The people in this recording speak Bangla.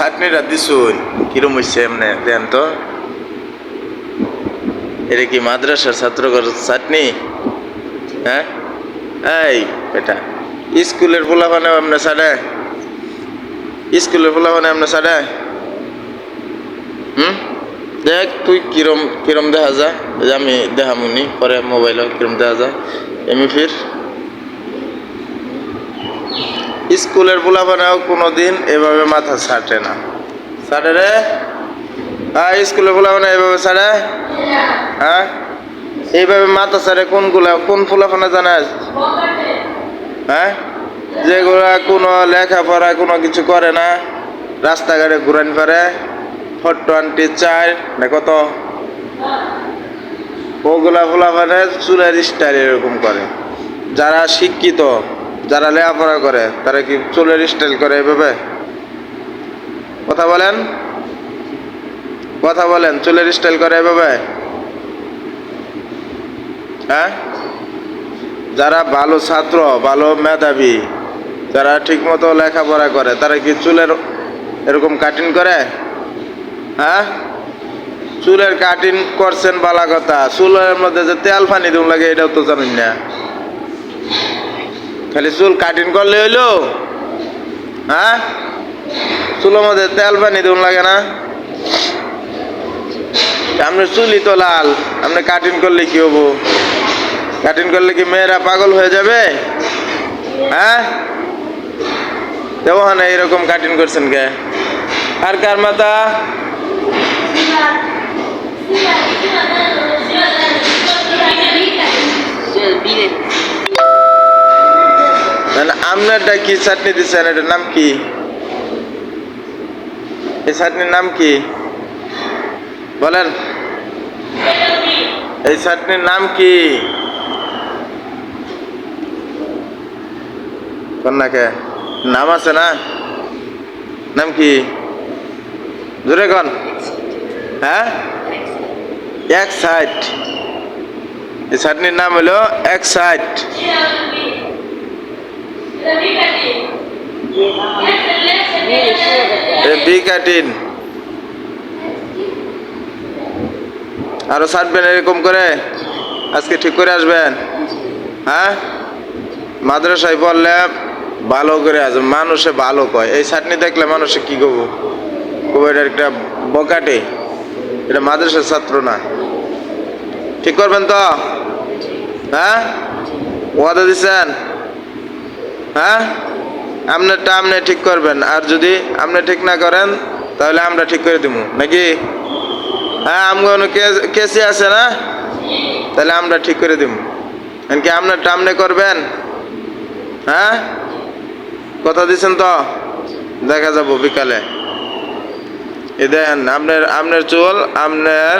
চাটনিটা দিছুন। কিরম হইছে এমনি? দেন তো। এটা কি মাদ্রাসার ছাত্র চাটনি হ্যাঁ? এই বেটা, স্কুলের পোলাপানে এমনি সাড়ে স্কুলের পোলাপানে এমনি সাড়ে হুম? দেখ, তুই কিরম কিরম দেখা যে আমি দেখামুনি, পরে মোবাইলে কিরম দেখা যা এমনি ফির? স্কুলের পোলাপানেও কোনো দিন এভাবে মাথা ছাটে না। ছাড়ে রে? হ্যাঁ স্কুলের পোলাপানে এভাবে ছাড়ে? হ্যাঁ? এইভাবে মাথা ছাড়ে কোনগুলা? কোন পোলাপানে জানাস হ্যাঁ? যেগুলা কোনো লেখাপড়া, কোনো কিছু করে না। রাস্তাঘাটে ঘুরান পারে ফোর টোয়েন্টি চার না কত? ওগুলা পোলাপানে চুলের স্টাইল এরকম করে। যারা শিক্ষিত যারা লেখাপড়া করে, তারা কি চুলের স্টাইল করে এভাবে? কথা বলেন। কথা বলেন, চুলের স্টাইল করে এভাবে। হ্যাঁ? যারা ভালো ছাত্র, ভালো মেধাবী, যারা ঠিকমতো লেখাপড়া করে, তারা কি চুলের এরকম কাটিং করে? হ্যাঁ? চুলের কাটিং করছেন বালা কথা। চুলের মধ্যে যে তেল ফানি দিন লাগে, এটাও তো জানেন না। খালি চুল কাটিং করলে হইল? হ্যাঁ? চুলের মধ্যে তেল পানি দিন লাগে না? আপনার চুলই তো লাল আপনি কাটিং করলে কি হব? কাটিং করলে কি মেয়েরা পাগল হয়ে যাবে? হ্যাঁ? দেবো না এরকম কাটিং করছেন কে? আর কার মাথা না আপনারটা কি চাটনি দিচ্ছেন এটার নাম কি? এই চাটনির নাম কি? বলেন। এই চাটনির নাম কি? কন্যাকে। নাম আছে না? নাম কি? জোরে কন। হ্যাঁ? এক সাইড এই চাটনির নাম হলো এক সাইড কাটিন আরও ছাড়বেন এরকম করে? আজকে ঠিক করে আসবেন। হ্যাঁ? মাদ্রাসায় বললে ভালো করে আসবেন। মানুষে ভালো কয়। এই চাটনি দেখলে মানুষে কি কব কব, এটা একটা বকাটে। এটা মাদ্রাসার ছাত্র না। ঠিক করবেন তো? হ্যাঁ? ওয়াদা দিচ্ছেন হ্যাঁ? আপনারটা আপনি ঠিক করবেন। আর যদি আপনি ঠিক না করেন, তাহলে আমরা ঠিক করে দিব নাকি? হ্যাঁ আমগো কেসি আছে না? তাহলে আমরা ঠিক করে দিব কি আপনারটা আপনি করবেন? হ্যাঁ? কথা দিচ্ছেন তো? দেখা যাব বিকালে। এ দেন আপনার আপনার চুল আপনার